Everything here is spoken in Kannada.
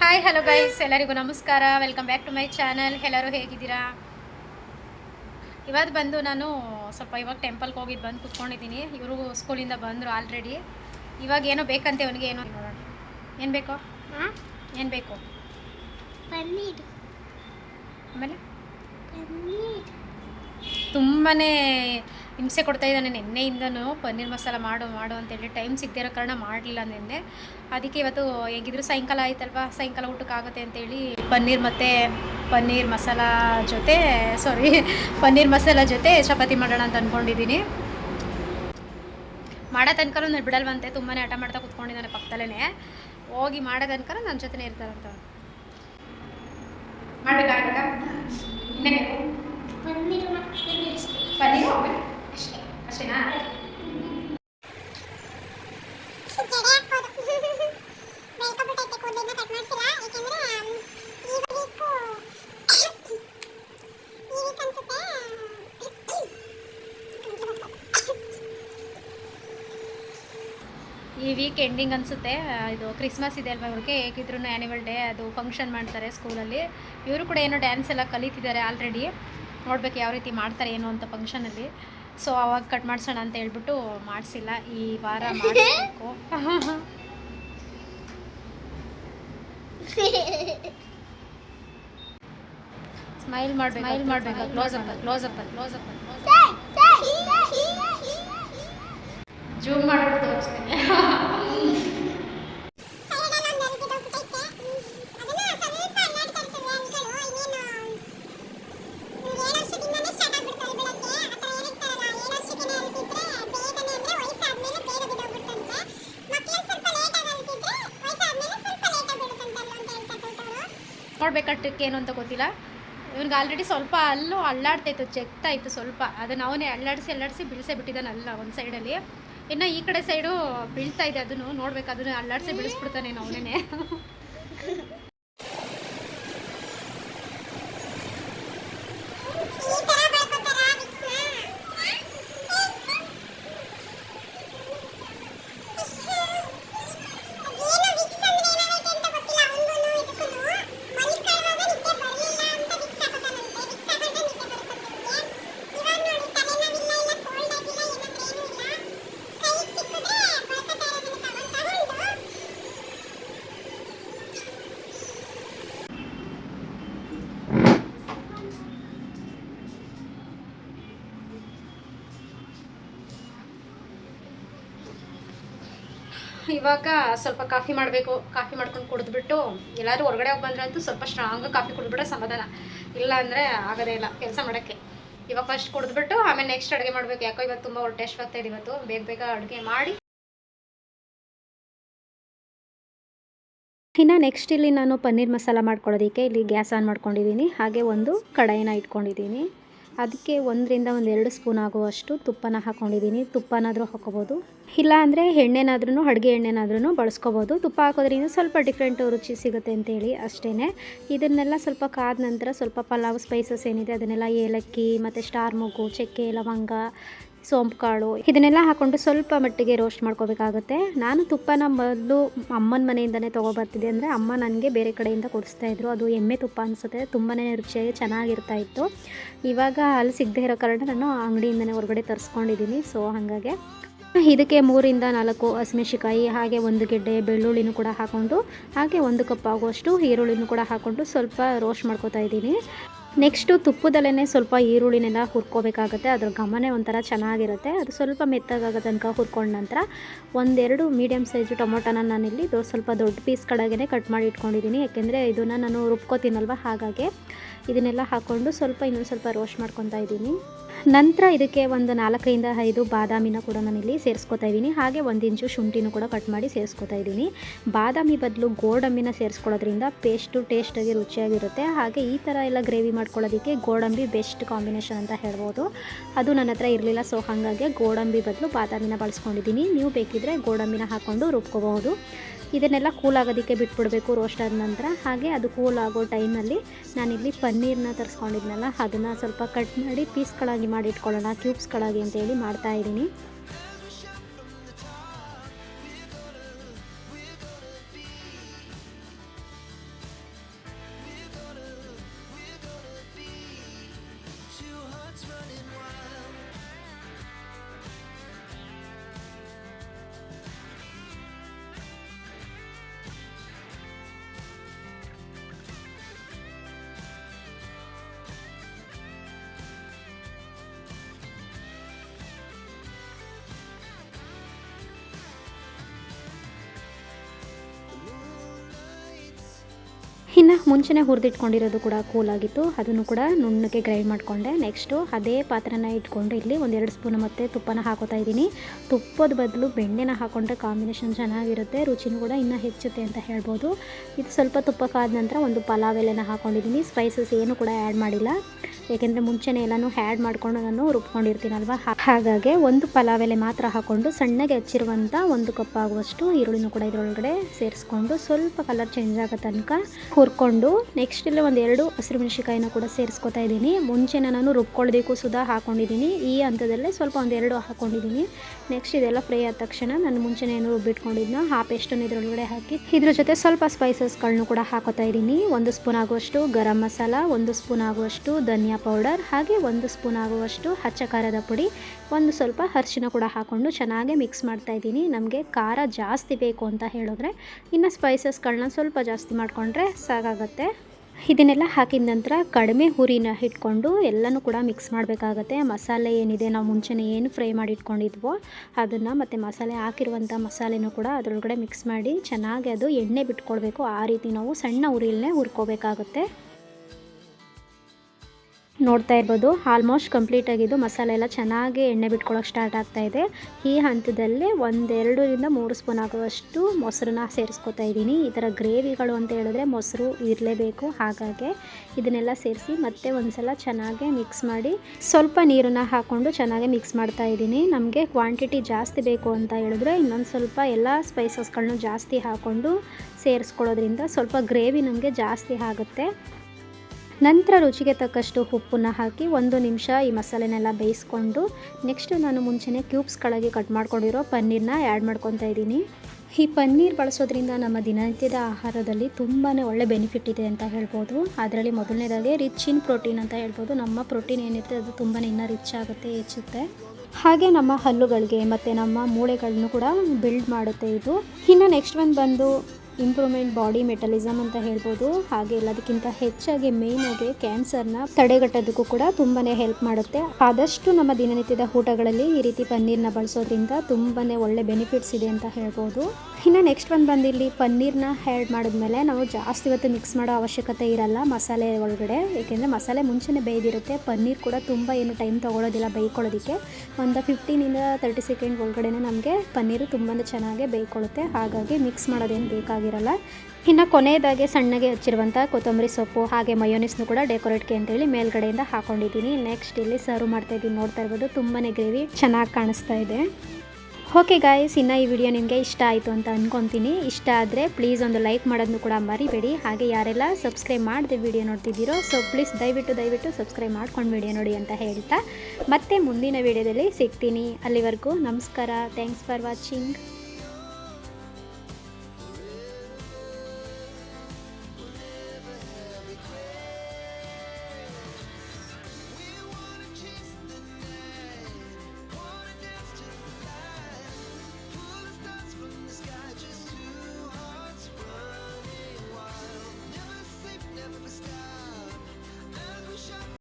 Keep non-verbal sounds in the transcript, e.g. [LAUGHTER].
ಹಾಯ್ ಹಲೋ ಗೈಸ್ ಎಲ್ಲರಿಗೂ ನಮಸ್ಕಾರ. Welcome back to my channel ಎಲ್ಲರೂ ಹೇಗಿದ್ದೀರಾ? ಇವತ್ತು ಬಂದು ನಾನು ಸ್ವಲ್ಪ ಇವಾಗ ಟೆಂಪಲ್ಗೆ ಹೋಗಿದ್ದು ಬಂದು ಕುತ್ಕೊಂಡಿದ್ದೀನಿ. ಇವರು ಸ್ಕೂಲಿಂದ ಬಂದರು ಆಲ್ರೆಡಿ ಇವಾಗ ಏನೋ ಬೇಕಂತೆ ಅವನಿಗೆ ಏನೋ ನೋಡೋಣ. ಏನು ಬೇಕೋ? ಏನು ಬೇಕು? ಪನ್ನೀರ್. ಆಮೇಲೆ? ಪನ್ನೀರ್. ತುಂಬಾ ಹಿಂಸೆ ಕೊಡ್ತಾ ಇದ್ದಾನೆ ನಿನ್ನೆಯಿಂದನೂ. ಪನ್ನೀರ್ ಮಸಾಲ ಮಾಡು ಮಾಡು ಅಂತೇಳಿ ಟೈಮ್ ಸಿಗದೇ ಕಾರಣ ಮಾಡಲಿಲ್ಲ ನಿನ್ನೆ. ಅದಕ್ಕೆ ಇವತ್ತು ಹೇಗಿದ್ರು ಸಾಯಂಕಾಲ ಆಯ್ತಲ್ವಾ? ಸಾಯಂಕಾಲ ಊಟಕ್ಕೆ ಆಗುತ್ತೆ ಅಂತೇಳಿ ಪನ್ನೀರ್ ಮತ್ತು ಪನ್ನೀರ್ ಮಸಾಲ ಜೊತೆ ಸಾರಿ ಪನ್ನೀರ್ ಮಸಾಲ ಜೊತೆ ಚಪಾತಿ ಮಾಡೋಣ ಅಂತ ಅಂದ್ಕೊಂಡಿದ್ದೀನಿ ಮಾಡೋ ತನಕ ನಾನು ಬಿಡಲ್ವಂತೆ. ತುಂಬಾ ಆಟ ಮಾಡ್ತಾ ಕುತ್ಕೊಂಡಿದ್ದಾನೆ ಪಕ್ಕದಲ್ಲೇ ಹೋಗಿ ಮಾಡೋ ತನಕ ನನ್ನ ಜೊತೆನೇ ಇರ್ತಾರಂತ ಮಾಡಬೇಕಾಗ ಈ ವೀಕ್ ಎಂಡಿಂಗ್ ಅನಿಸುತ್ತೆ. ಇದು ಕ್ರಿಸ್ಮಸ್ ಇದೆ ಅಲ್ವಾ ಇವ್ರಿಗೆ? ಹೇಗಿದ್ರು ಆ್ಯನಿವಲ್ ಡೇ ಅದು ಫಂಕ್ಷನ್ ಮಾಡ್ತಾರೆ ಸ್ಕೂಲಲ್ಲಿ ಇವರು ಕೂಡ ಏನೋ ಡ್ಯಾನ್ಸ್ ಎಲ್ಲ ಕಲಿತಿದ್ದಾರೆ ಆಲ್ರೆಡಿ ನೋಡ್ಬೇಕು ಯಾವ ರೀತಿ ಮಾಡ್ತಾರೆ ಏನು ಅಂತ ಫಂಕ್ಷನಲ್ಲಿ ಸೊ ಅವಾಗ ಕಟ್ ಮಾಡಿಸೋಣ ಅಂತ ಹೇಳ್ಬಿಟ್ಟು ಮಾಡಿಸಿಲ್ಲ. ಈ ವಾರ ಮಾಡಬೇಕು ಸ್ಮೈಲ್ ಮಾಡ್ಬೇಕು ಸ್ಮೈಲ್ ಮಾಡಬೇಕು close up close up close up zoom ಮಾಡ್ಬಿಟ್ಟು ತೋರಿಸ್ತೀನಿ. [LAUGHS] ನೋಡ್ಬೇಕಾಟಕ್ಕೆ ಏನು ಅಂತ ಗೊತ್ತಿಲ್ಲ. ಇವನ್ಗೆ ಆಲ್ರೆಡಿ ಸ್ವಲ್ಪ ಅಲ್ಲೂ ಅಳ್ಳಾಡ್ತಾಯಿತ್ತು ಚೆಕ್ತಾ ಇತ್ತು ಸ್ವಲ್ಪ. ಅದನ್ನು ಅವನೇ ಅಳ್ಳಾಡಿಸಿ ಅಳ್ಳಾಡಿಸಿ ಬಿಡಿಸೇ ಬಿಟ್ಟಿದ್ದಾನೆ ಅಲ್ಲ ಒಂದು ಸೈಡಲ್ಲಿ. ಇನ್ನು ಈ ಕಡೆ ಸೈಡು ಬೀಳ್ತಾ ಇದೆ ಅದನ್ನು ನೋಡ್ಬೇಕು ಅದನ್ನು ಅಳ್ಳಾಡಿಸಿ ಬಿಡಿಸ್ಬಿಡ್ತಾನೇನು ಅವನೇ [LAUGHS] ಇವಾಗ ಸ್ವಲ್ಪ ಕಾಫಿ ಮಾಡಬೇಕು, ಕಾಫಿ ಮಾಡ್ಕೊಂಡು ಕುಡಿದ್ಬಿಟ್ಟು ಎಲ್ಲರೂ ಹೊರಗಡೆ ಹೋಗಿ ಬಂದ್ರಂತೂ ಸ್ವಲ್ಪ ಸ್ಟ್ರಾಂಗ್ ಕಾಫಿ ಕುಡಿದ್ಬಿಟ್ರೆ ಸಮಾಧಾನ. ಇಲ್ಲ ಅಂದರೆ ಆಗೋದೇ ಇಲ್ಲ ಕೆಲಸ ಮಾಡೋಕ್ಕೆ. ಇವಾಗ ಫಸ್ಟ್ ಕುಡಿದ್ಬಿಟ್ಟು ಆಮೇಲೆ ನೆಕ್ಸ್ಟ್ ಅಡುಗೆ ಮಾಡಬೇಕು. ಯಾಕೋ ಇವತ್ತು ತುಂಬ ಟೇಸ್ಟ್ ಆಗ್ತಾ ಇದೆ ಇವತ್ತು. ಬೇಗ ಬೇಗ ಅಡುಗೆ ಮಾಡಿ. ಇನ್ನು ನೆಕ್ಸ್ಟ್ ಇಲ್ಲಿ ನಾನು ಪನ್ನೀರ್ ಮಸಾಲ ಮಾಡ್ಕೊಳ್ಳೋದಕ್ಕೆ ಇಲ್ಲಿ ಗ್ಯಾಸ್ ಆನ್ ಮಾಡ್ಕೊಂಡಿದ್ದೀನಿ. ಹಾಗೆ ಒಂದು ಕಡಾಯಿನ ಇಟ್ಕೊಂಡಿದ್ದೀನಿ. ಅದಕ್ಕೆ ಒಂದರಿಂದ ಒಂದು ಎರಡು ಸ್ಪೂನ್ ಆಗುವಷ್ಟು ತುಪ್ಪನ ಹಾಕ್ಕೊಂಡಿದ್ದೀನಿ ತುಪ್ಪನಾದರೂ ಹಾಕೋಬೋದು ಇಲ್ಲ ಅಂದರೆ ಎಣ್ಣೆನಾದ್ರೂ ಅಡುಗೆ ಎಣ್ಣೆನಾದ್ರೂ ಬಳಸ್ಕೋಬೋದು. ತುಪ್ಪ ಹಾಕೋದ್ರಿಂದ ಸ್ವಲ್ಪ ಡಿಫ್ರೆಂಟ್ ರುಚಿ ಸಿಗುತ್ತೆ ಅಂತೇಳಿ ಅಷ್ಟೇ ಇದನ್ನೆಲ್ಲ ಸ್ವಲ್ಪ ಕಾದ ನಂತರ ಸ್ವಲ್ಪ ಪಲಾವ್ ಸ್ಪೈಸಸ್ ಏನಿದೆ ಅದನ್ನೆಲ್ಲ ಏಲಕ್ಕಿ, ಮತ್ತು ಸ್ಟಾರ್ ಮೊಗ್ಗು, ಚಕ್ಕೆ, ಲವಂಗ ಸೋಂಪು ಕಾಳು ಇದನ್ನೆಲ್ಲ ಹಾಕ್ಕೊಂಡು ಸ್ವಲ್ಪ ಮಟ್ಟಿಗೆ ರೋಸ್ಟ್ ಮಾಡ್ಕೋಬೇಕಾಗುತ್ತೆ. ನಾನು ತುಪ್ಪನ ಮೊದಲು ಅಮ್ಮನ ಮನೆಯಿಂದನೇ ತೊಗೊಬರ್ತಿದ್ದೆ ಅಂದರೆ ಅಮ್ಮ ನನಗೆ ಬೇರೆ ಕಡೆಯಿಂದ ಕೊಡಿಸ್ತಾ ಇದ್ರು. ಅದು ಎಮ್ಮೆ ತುಪ್ಪ ಅನಿಸುತ್ತೆ ತುಂಬಾ ರುಚಿಯಾಗಿ ಚೆನ್ನಾಗಿರ್ತಾ ಇತ್ತು. ಇವಾಗ ಅಲ್ಲಿ ಸಿಗದೆ ಇರೋ ಕಾರಣ ನಾನು ಅಂಗಡಿಯಿಂದನೇ ಹೊರಗಡೆ ತರಿಸ್ಕೊಂಡಿದ್ದೀನಿ ಸೊ ಹಾಗಾಗಿ ಇದಕ್ಕೆ ಮೂರಿಂದ ನಾಲ್ಕು ಹಸಿಮೆಣಸಿಕಾಯಿ ಹಾಗೆ ಒಂದು ಗೆಡ್ಡೆ ಬೆಳ್ಳುಳ್ಳಿನೂ ಕೂಡ ಹಾಕ್ಕೊಂಡು ಹಾಗೆ ಒಂದು ಕಪ್ ಆಗುವಷ್ಟು ಈರುಳ್ಳಿನೂ ಕೂಡ ಹಾಕ್ಕೊಂಡು ಸ್ವಲ್ಪ ರೋಸ್ಟ್ ಮಾಡ್ಕೊತಾ ಇದ್ದೀನಿ. ನೆಕ್ಸ್ಟು ತುಪ್ಪದಲ್ಲೇ ಸ್ವಲ್ಪ ಈರುಳ್ಳಿನೆಲ್ಲ ಹುರ್ಕೋಬೇಕಾಗುತ್ತೆ. ಅದ್ರ ಘಮನೆ ಒಂಥರ ಚೆನ್ನಾಗಿರುತ್ತೆ. ಅದು ಸ್ವಲ್ಪ ಮೆತ್ತಗಾಗೋ ತನಕ ಹುರ್ಕೊಂಡ ನಂತರ ಒಂದೆರಡು ಮೀಡಿಯಮ್ ಸೈಜು ಟೊಮೊಟೊನ ನಾನಿಲ್ಲಿ ಸ್ವಲ್ಪ ದೊಡ್ಡ ಪೀಸ್ ಕಟ್ ಮಾಡಿ ಇಟ್ಕೊಂಡಿದ್ದೀನಿ. ಯಾಕೆಂದರೆ ಇದನ್ನು ನಾನು ರುಬ್ಕೋತೀನಲ್ವ ಹಾಗಾಗಿ. ಇದನ್ನೆಲ್ಲ ಹಾಕ್ಕೊಂಡು ಸ್ವಲ್ಪ ಇನ್ನೊಂದು ಸ್ವಲ್ಪ ರೋಸ್ಟ್ ಮಾಡ್ಕೊತಾ ಇದ್ದೀನಿ. ನಂತರ ಇದಕ್ಕೆ ಒಂದು ನಾಲ್ಕರಿಂದ ಐದು ಬಾದಾಮಿನ ಕೂಡ ನಾನಿಲ್ಲಿ ಸೇರಿಸ್ಕೊತಾ ಇದ್ದೀನಿ. ಹಾಗೆ ಒಂದು ಇಂಚು ಶುಂಠಿನೂ ಕೂಡ ಕಟ್ ಮಾಡಿ ಸೇರಿಸ್ಕೊತಾ ಇದ್ದೀನಿ. ಬಾದಾಮಿ ಬದಲು ಗೋಡಂಬಿನ ಸೇರಿಸ್ಕೊಳ್ಳೋದ್ರಿಂದ ಪೇಸ್ಟು ಟೇಸ್ಟಾಗಿ ರುಚಿಯಾಗಿರುತ್ತೆ. ಹಾಗೆ ಈ ಥರ ಎಲ್ಲ ಗ್ರೇವಿ ಮಾಡ್ಕೊಳ್ಳೋದಕ್ಕೆ ಗೋಡಂಬಿ ಬೆಸ್ಟ್ ಕಾಂಬಿನೇಷನ್ ಅಂತ ಹೇಳ್ಬೋದು. ಅದು ನನ್ನ ಹತ್ರ ಇರಲಿಲ್ಲ ಸೊ ಹಾಗಾಗಿ ಗೋಡಂಬಿ ಬದಲು ಬಾದಾಮಿನ ಬಳಸ್ಕೊಂಡಿದ್ದೀನಿ. ನೀವು ಬೇಕಿದ್ದರೆ ಗೋಡಂಬಿನ ಹಾಕ್ಕೊಂಡು ರುಬ್ಕೋಬಹುದು. ಇದನ್ನೆಲ್ಲ ಕೂಲ್ ಆಗೋದಕ್ಕೆ ಬಿಟ್ಬಿಡಬೇಕು ರೋಸ್ಟ್ ಆದ ನಂತರ. ಹಾಗೆ ಅದು ಕೂಲ್ ಆಗೋ ಟೈಮಲ್ಲಿ ನಾನಿಲ್ಲಿ ಪನ್ನೀರನ್ನ ತರಿಸ್ಕೊಂಡಿದ್ನಲ್ಲ, ಅದನ್ನು ಸ್ವಲ್ಪ ಕಟ್ ಮಾಡಿ ಪೀಸ್ಗಳಾಗಿ ಮಾಡಿ ಇಟ್ಕೊಳ್ಳೋಣ ಕ್ಯೂಬ್ಸ್ಗಳಾಗಿ ಅಂತೇಳಿ ಮಾಡ್ತಾಯಿದ್ದೀನಿ running wild. ಮುಂಚೆನೇ ಹುರಿದಿಟ್ಕೊಂಡಿರೋದು ಕೂಡ ಕೂಲ್ ಆಗಿತ್ತು. ಅದನ್ನು ಕೂಡ ನುಣ್ಣಗೆ ಗ್ರೈಂಡ್ ಮಾಡಿಕೊಂಡೆ. ನೆಕ್ಸ್ಟು ಅದೇ ಪಾತ್ರನ ಇಟ್ಕೊಂಡು ಇಲ್ಲಿ ಒಂದೆರಡು ಸ್ಪೂನ್ ಮತ್ತು ತುಪ್ಪನ ಹಾಕೋತಾ ಇದ್ದೀನಿ. ತುಪ್ಪದ ಬದಲು ಬೆಣ್ಣೆನ ಹಾಕೊಂಡ್ರೆ ಕಾಂಬಿನೇಷನ್ ಚೆನ್ನಾಗಿರುತ್ತೆ. ರುಚಿನೂ ಕೂಡ ಇನ್ನೂ ಹೆಚ್ಚುತ್ತೆ ಅಂತ ಹೇಳ್ಬೋದು. ಇದು ಸ್ವಲ್ಪ ತುಪ್ಪಕ್ಕಾದ ಕಾದ ನಂತರ ಒಂದು ಪಲಾವ್ ಎಲೆನ ಹಾಕೊಂಡಿದ್ದೀನಿ. ಸ್ಪೈಸಸ್ ಏನು ಕೂಡ ಆ್ಯಡ್ ಮಾಡಿಲ್ಲ. ಏಕೆಂದರೆ ಮುಂಚೆನೇ ಎಲ್ಲನೂ ಆ್ಯಡ್ ಮಾಡಿಕೊಂಡು ನಾನು ರುಬ್ಕೊಂಡಿರ್ತೀನಲ್ವ? ಹಾಗಾಗಿ ಒಂದು ಪಲಾವ್ ಎಲೆ ಮಾತ್ರ ಹಾಕ್ಕೊಂಡು ಸಣ್ಣಗೆ ಹಚ್ಚಿರುವಂಥ ಒಂದು ಕಪ್ ಆಗುವಷ್ಟು ಈರುಳ್ಳಿನೂ ಕೂಡ ಇದರೊಳಗಡೆ ಸೇರಿಸ್ಕೊಂಡು ಸ್ವಲ್ಪ ಕಲರ್ ಚೇಂಜ್ ಆಗೋ ತನಕ ಹುರ್ಕೊಂಡು ನೆಕ್ಸ್ಟ್ ಇಲ್ಲಿ ಒಂದು ಎರಡು ಹಸಿರು ಮೆಣಸಿಕಾಯಿನ ಕೂಡ ಸೇರಿಸ್ಕೊತಾ ಇದ್ದೀನಿ. ಮುಂಚೆನೇ ನಾನು ರುಬ್ಕೊಳ್ಳೋದಕ್ಕೂ ಸುಧಾ ಹಾಕೊಂಡಿದ್ದೀನಿ. ಈ ಹಂತದಲ್ಲೇ ಸ್ವಲ್ಪ ಒಂದೆರಡು ಹಾಕೊಂಡಿದ್ದೀನಿ. ನೆಕ್ಸ್ಟ್ ಇದೆಲ್ಲ ಫ್ರೈ ಆದ ತಕ್ಷಣ ನಾನು ಮುಂಚೆನೇ ಏನು ರುಬ್ಬಿಟ್ಕೊಂಡಿದ್ನ ಆ ಪೇಸ್ಟನ್ನು ಇದರೊಳಗಡೆ ಹಾಕಿ. ಇದ್ರ ಜೊತೆ ಸ್ವಲ್ಪ ಸ್ಪೈಸಸ್ಗಳನ್ನೂ ಕೂಡ ಹಾಕೋತಾ ಇದ್ದೀನಿ. ಒಂದು ಸ್ಪೂನ್ ಆಗುವಷ್ಟು ಗರಂ ಮಸಾಲ, ಒಂದು ಸ್ಪೂನ್ ಆಗುವಷ್ಟು ಧನಿಯಾ ಪೌಡರ್ ಹಾಗೆ ಒಂದು ಸ್ಪೂನ್ ಆಗುವಷ್ಟು ಹಚ್ಚ ಖಾರದ ಪುಡಿ, ಒಂದು ಸ್ವಲ್ಪ ಅರಿಶಿನ ಕೂಡ ಹಾಕ್ಕೊಂಡು ಚೆನ್ನಾಗಿ ಮಿಕ್ಸ್ ಮಾಡ್ತಾ ಇದ್ದೀನಿ. ನಮಗೆ ಖಾರ ಜಾಸ್ತಿ ಬೇಕು ಅಂತ ಹೇಳಿದ್ರೆ ಇನ್ನು ಸ್ಪೈಸಸ್ಗಳನ್ನ ಸ್ವಲ್ಪ ಜಾಸ್ತಿ ಮಾಡಿಕೊಂಡ್ರೆ ಸಾಕಾಗತ್ತೆ. ಇದನ್ನೆಲ್ಲ ಹಾಕಿದ ನಂತರ ಕಡಿಮೆ ಹುರಿನ ಇಟ್ಕೊಂಡು ಎಲ್ಲನೂ ಕೂಡ ಮಿಕ್ಸ್ ಮಾಡಬೇಕಾಗತ್ತೆ. ಮಸಾಲೆ ಏನಿದೆ ನಾವು ಮುಂಚೆನೇ ಏನು ಫ್ರೈ ಮಾಡಿ ಇಟ್ಕೊಂಡಿದ್ವೋ ಅದನ್ನು ಮತ್ತು ಮಸಾಲೆ ಹಾಕಿರುವಂಥ ಮಸಾಲೆನೂ ಕೂಡ ಅದರೊಳಗಡೆ ಮಿಕ್ಸ್ ಮಾಡಿ ಚೆನ್ನಾಗಿ ಅದು ಎಣ್ಣೆ ಬಿಟ್ಕೊಳ್ಬೇಕು. ಆ ರೀತಿ ನಾವು ಸಣ್ಣ ಉರಿಯಲ್ಲೇ ಹುರ್ಕೋಬೇಕಾಗುತ್ತೆ. ನೋಡ್ತಾ ಇರ್ಬೋದು. ಆಲ್ಮೋಸ್ಟ್ ಕಂಪ್ಲೀಟ್ ಆಗಿದ್ದು ಮಸಾಲೆ ಎಲ್ಲ ಚೆನ್ನಾಗಿ ಎಣ್ಣೆ ಬಿಟ್ಕೊಳ್ಳೋಕೆ ಸ್ಟಾರ್ಟ್ ಆಗ್ತಾ ಇದೆ. ಈ ಹಂತದಲ್ಲಿ ಒಂದೆರಡರಿಂದ ಮೂರು ಸ್ಪೂನ್ ಆಗುವಷ್ಟು ಮೊಸರನ್ನ ಸೇರಿಸ್ಕೊತಾ ಇದ್ದೀನಿ. ಈ ಥರ ಗ್ರೇವಿಗಳು ಅಂತ ಹೇಳಿದ್ರೆ ಮೊಸರು ಇರಲೇಬೇಕು ಹಾಗಾಗಿ ಇದನ್ನೆಲ್ಲ ಸೇರಿಸಿ ಮತ್ತೆ ಒಂದ್ಸಲ ಚೆನ್ನಾಗಿ ಮಿಕ್ಸ್ ಮಾಡಿ ಸ್ವಲ್ಪ ನೀರನ್ನು ಹಾಕ್ಕೊಂಡು ಚೆನ್ನಾಗಿ ಮಿಕ್ಸ್ ಮಾಡ್ತಾ ಇದ್ದೀನಿ. ನಮಗೆ ಕ್ವಾಂಟಿಟಿ ಜಾಸ್ತಿ ಬೇಕು ಅಂತ ಹೇಳಿದ್ರೆ ಇನ್ನೊಂದು ಸ್ವಲ್ಪ ಎಲ್ಲ ಸ್ಪೈಸಸ್ಗಳನ್ನೂ ಜಾಸ್ತಿ ಹಾಕ್ಕೊಂಡು ಸೇರಿಸ್ಕೊಳ್ಳೋದ್ರಿಂದ ಸ್ವಲ್ಪ ಗ್ರೇವಿ ನಮಗೆ ಜಾಸ್ತಿ ಆಗುತ್ತೆ. ನಂತರ ರುಚಿಗೆ ತಕ್ಕಷ್ಟು ಉಪ್ಪನ್ನು ಹಾಕಿ ಒಂದು ನಿಮಿಷ ಈ ಮಸಾಲೆನೆಲ್ಲ ಬೇಯಿಸ್ಕೊಂಡು ನೆಕ್ಸ್ಟ್ ನಾನು ಮುಂಚೆನೇ ಕ್ಯೂಬ್ಸ್ಗಳಾಗಿ ಕಟ್ ಮಾಡ್ಕೊಂಡಿರೋ ಪನ್ನೀರ್ನ ಆ್ಯಡ್ ಮಾಡ್ಕೊತಾ ಇದ್ದೀನಿ. ಈ ಪನ್ನೀರ್ ಬಳಸೋದ್ರಿಂದ ನಮ್ಮ ದಿನನಿತ್ಯದ ಆಹಾರದಲ್ಲಿ ತುಂಬಾ ಒಳ್ಳೆ ಬೆನಿಫಿಟ್ ಇದೆ ಅಂತ ಹೇಳ್ಬೋದು. ಅದರಲ್ಲಿ ಮೊದಲನೇದಾಗಿ ರಿಚ್ ಇನ್ ಪ್ರೋಟೀನ್ ಅಂತ ಹೇಳ್ಬೋದು. ನಮ್ಮ ಪ್ರೋಟೀನ್ ಏನಿರುತ್ತೆ ಅದು ತುಂಬಾ ಇನ್ನೂ ರಿಚ್ ಆಗುತ್ತೆ, ಹೆಚ್ಚುತ್ತೆ. ಹಾಗೆ ನಮ್ಮ ಹಲ್ಲುಗಳಿಗೆ ಮತ್ತು ನಮ್ಮ ಮೂಳೆಗಳನ್ನು ಕೂಡ ಬಿಲ್ಡ್ ಮಾಡುತ್ತೆ ಇದು. ಇನ್ನು ನೆಕ್ಸ್ಟ್ ಒಂದು ಬಂದು ಇಂಪ್ರೂವ್ಮೆಂಟ್ ಬಾಡಿ ಮೆಟಲಿಸಮ್ ಅಂತ ಹೇಳ್ಬೋದು. ಹಾಗೆ ಎಲ್ಲದಕ್ಕಿಂತ ಹೆಚ್ಚಾಗಿ ಮೇಯ್ನಾಗಿ ಕ್ಯಾನ್ಸರ್ನ ತಡೆಗಟ್ಟೋದಕ್ಕೂ ಕೂಡ ತುಂಬಾ ಹೆಲ್ಪ್ ಮಾಡುತ್ತೆ. ಆದಷ್ಟು ನಮ್ಮ ದಿನನಿತ್ಯದ ಊಟಗಳಲ್ಲಿ ಈ ರೀತಿ ಪನ್ನೀರ್ನ ಬಳಸೋದ್ರಿಂದ ತುಂಬಾ ಒಳ್ಳೆ ಬೆನಿಫಿಟ್ಸ್ ಇದೆ ಅಂತ ಹೇಳ್ಬೋದು. ಇನ್ನು ನೆಕ್ಸ್ಟ್ ಒಂದು ಬಂದು ಇಲ್ಲಿ ಪನ್ನೀರ್ನ ಆ್ಯಡ್ ಮಾಡಿದ್ಮೇಲೆ ನಾವು ಜಾಸ್ತಿ ಹೊತ್ತು ಮಿಕ್ಸ್ ಮಾಡೋ ಅವಶ್ಯಕತೆ ಇರಲ್ಲ ಮಸಾಲೆ ಒಳಗಡೆ. ಏಕೆಂದರೆ ಮಸಾಲೆ ಮುಂಚೆನೇ ಬೇಯ್ದಿರುತ್ತೆ. ಪನ್ನೀರ್ ಕೂಡ ತುಂಬ ಏನು ಟೈಮ್ ತೊಗೊಳೋದಿಲ್ಲ ಬೇಯ್ಕೊಳ್ಳೋದಕ್ಕೆ. ಒಂದು ಫಿಫ್ಟೀನಿಂದ ತರ್ಟಿ ಸೆಕೆಂಡ್ ಒಳಗಡೆ ನಮಗೆ ಪನ್ನೀರು ತುಂಬಾ ಚೆನ್ನಾಗಿ ಬೇಯ್ಕೊಳ್ಳುತ್ತೆ. ಹಾಗಾಗಿ ಮಿಕ್ಸ್ ಮಾಡೋದೇನು ಬೇಕಾಗಿರಲ್ಲ ಇನ್ನು ಕೊನೆಯದಾಗಿ ಸಣ್ಣಗೆ ಹಚ್ಚಿರುವಂಥ ಕೊತ್ತಂಬರಿ ಸೊಪ್ಪು ಹಾಗೆ ಮಯೋನಿಸ್ನು ಕೂಡ ಡೆಕೋರೇಟ್ಗೆ ಅಂತೇಳಿ ಮೇಲ್ಗಡೆಯಿಂದ ಹಾಕೊಂಡಿದ್ದೀನಿ. ನೆಕ್ಸ್ಟ್ ಇಲ್ಲಿ ಸರ್ವ್ ಮಾಡ್ತಾ ಇದ್ದೀನಿ. ನೋಡ್ತಾ ಇರ್ಬೋದು ತುಂಬಾ ಗ್ರೇವಿ ಚೆನ್ನಾಗಿ ಕಾಣಿಸ್ತಾ ಇದೆ. ಓಕೆ ಗಾಯ್ಸ್ ಇನ್ನು ಈ ವಿಡಿಯೋ ನಿಮಗೆ ಇಷ್ಟ ಆಯಿತು ಅಂತ ಅಂದ್ಕೊತೀನಿ ಇಷ್ಟ ಆದರೆ ಪ್ಲೀಸ್ ಒಂದು ಲೈಕ್ ಮಾಡೋದನ್ನು ಕೂಡ ಮರಿಬೇಡಿ. ಹಾಗೆ ಯಾರೆಲ್ಲ ಸಬ್ಸ್ಕ್ರೈಬ್ ಮಾಡಿದೆ ವಿಡಿಯೋ ನೋಡ್ತಿದ್ದೀರೋ ಸೊ ಪ್ಲೀಸ್ ದಯವಿಟ್ಟು ದಯವಿಟ್ಟು ಸಬ್ಸ್ಕ್ರೈಬ್ ಮಾಡ್ಕೊಂಡು ವಿಡಿಯೋ ನೋಡಿ ಅಂತ ಹೇಳ್ತಾ. ಮತ್ತೆ ಮುಂದಿನ ವಿಡಿಯೋದಲ್ಲಿ ಸಿಗ್ತೀನಿ. ಅಲ್ಲಿವರೆಗೂ ನಮಸ್ಕಾರ. Thanks for watching